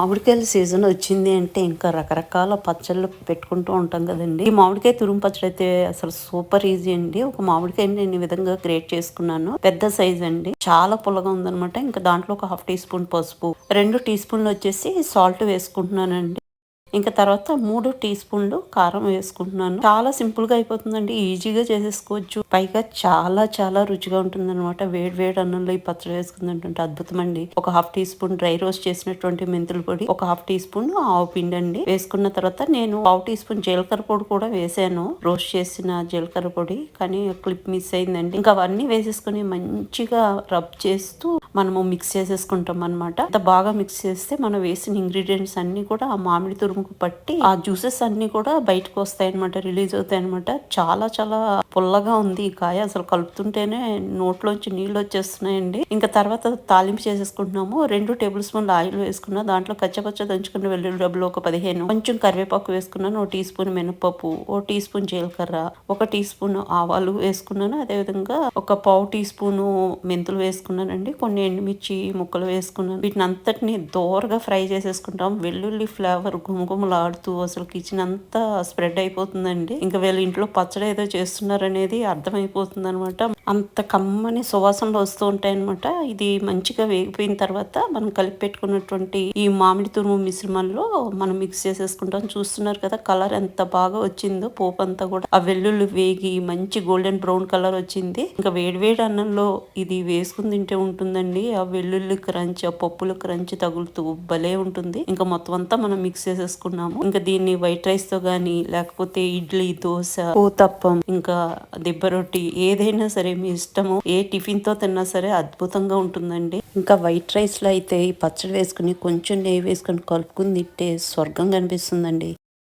మామిడికాయల season వచ్చింది అంటే ఇంకా రకరకాల పచ్చళ్ళు పెట్టుకుంటూ ఉంటాం కదండి. ఈ మామిడికాయ తురుము పచ్చడి అయితే అసలు సూపర్ ఈజీ అండి. ఒక మామిడికాయని నేను ఈ విధంగా గ్రేట్ చేసుకున్నాను. పెద్ద సైజ్ అండి. చాలా పుల్లగా ఉందనమాట ఇంకా దాంట్లో ఒక హాఫ్ టీ స్పూన్ పసుపు రెండు టీ స్పూన్లు వచ్చేసి సాల్ట్ వేసుకుంటున్నానండి. ఇంకా తర్వాత మూడు టీ స్పూన్లు కారం వేసుకుంటున్నాను. చాలా సింపుల్గా అయిపోతుందండి. ఈజీగా చేసేసుకోవచ్చు. పైగా చాలా చాలా రుచిగా ఉంటుంది అనమాట వేడి వేడి అన్నంలో ఈ పచ్చడి వేసుకుందంటే అద్భుతం అండి ఒక half teaspoon dry roast చేసినటువంటి మెంతుల పొడి ఒక హాఫ్ టీ స్పూన్ ఆవు పిండి అండి వేసుకున్న తర్వాత నేను పావు టీ స్పూన్ జీలకర్ర పొడి కూడా వేసాను. రోస్ట్ చేసిన జీలకర్ర పొడి కానీ క్లిప్ మిస్ అయిందండి. ఇంకా అవన్నీ వేసేసుకుని మంచిగా రబ్ చేస్తూ మనము మిక్స్ చేసేసుకుంటాం అనమాట అంత బాగా మిక్స్ చేస్తే మనం వేసిన ఇంగ్రీడియంట్స్ అన్ని కూడా ఆ మామిడి తురుముకు పట్టి ఆ జ్యూసెస్ అన్ని కూడా బయటకు వస్తాయి అనమాట రిలీజ్ అవుతాయి అనమాట చాలా చాలా పుల్లగా ఉంది ఈ కాయ. అసలు కలుపుతుంటేనే నోట్లోంచి నీళ్ళు వచ్చేస్తున్నాయండి. ఇంకా తర్వాత తాలింపు చేసేసుకుంటున్నాము. రెండు టేబుల్ స్పూన్లు ఆయిల్ వేసుకున్నా దాంట్లో కచ్చపచ్చ దంచుకున్న వెల్లుల్లి డబ్బులు ఒక పదిహేను. కొంచెం కరివేపాకు వేసుకున్నాను ఓ టీ స్పూన్ మినపప్పు ఓ టీ స్పూన్ జీలకర్ర ఒక టీ స్పూన్ ఆవాలు వేసుకున్నాను. అదేవిధంగా ఒక పావు టీ స్పూన్ మెంతులు వేసుకున్నానండి. కొన్ని ఎండుమిర్చి ముక్కలు వేసుకున్నాను. వీటిని అంతటిని దోరగా ఫ్రై చేసేసుకుంటాం. వెల్లుల్లి ఫ్లేవర్ గుమగుమలాడుతూ అసలు కిచెన్ అంతా స్ప్రెడ్ అయిపోతుందండి. ఇంకా వీళ్ళ ఇంట్లో పచ్చడి ఏదో చేస్తున్నారనేది అర్థమైపోతుంది అనమాట అంత కమ్మని సువాసనలు వస్తూ ఉంటాయన్నమాట. ఇది మంచిగా వేగిపోయిన తర్వాత మనం కలిపి పెట్టుకున్నటువంటి ఈ మామిడి తురుము మిశ్రమంలో మనం మిక్స్ చేసేసుకుంటాం. చూస్తున్నారు కదా కలర్ ఎంత బాగా వచ్చిందో పోపు అంతా కూడా. ఆ వెల్లుల్లి వేగి మంచి గోల్డెన్ బ్రౌన్ కలర్ వచ్చింది. ఇంకా వేడివేడి అన్నంలో ఇది వేసుకుని తింటే ఉంటుందండి. ఆ వెల్లుల్లి క్రంచ్ ఆ పప్పుల క్రంచ్ తగులుతూ భలే ఉంటుంది. ఇంకా మొత్తం అంతా మనం మిక్స్ చేసేసుకున్నాము. చేసుకున్నాము ఇంకా దీన్ని వైట్ రైస్తో గానీ లేకపోతే ఇడ్లీ దోశ ఊతప్పం ఇంకా దిబ్బ రొట్టి ఏదైనా సరే మీ ఇష్టము ఏ టిఫిన్తో తిన్నా సరే అద్భుతంగా ఉంటుందండి. ఇంకా వైట్ రైస్లో అయితే ఈ పచ్చడి వేసుకుని కొంచెం నెయ్యి వేసుకొని కలుపుకుని తింటే స్వర్గం కనిపిస్తుందండి.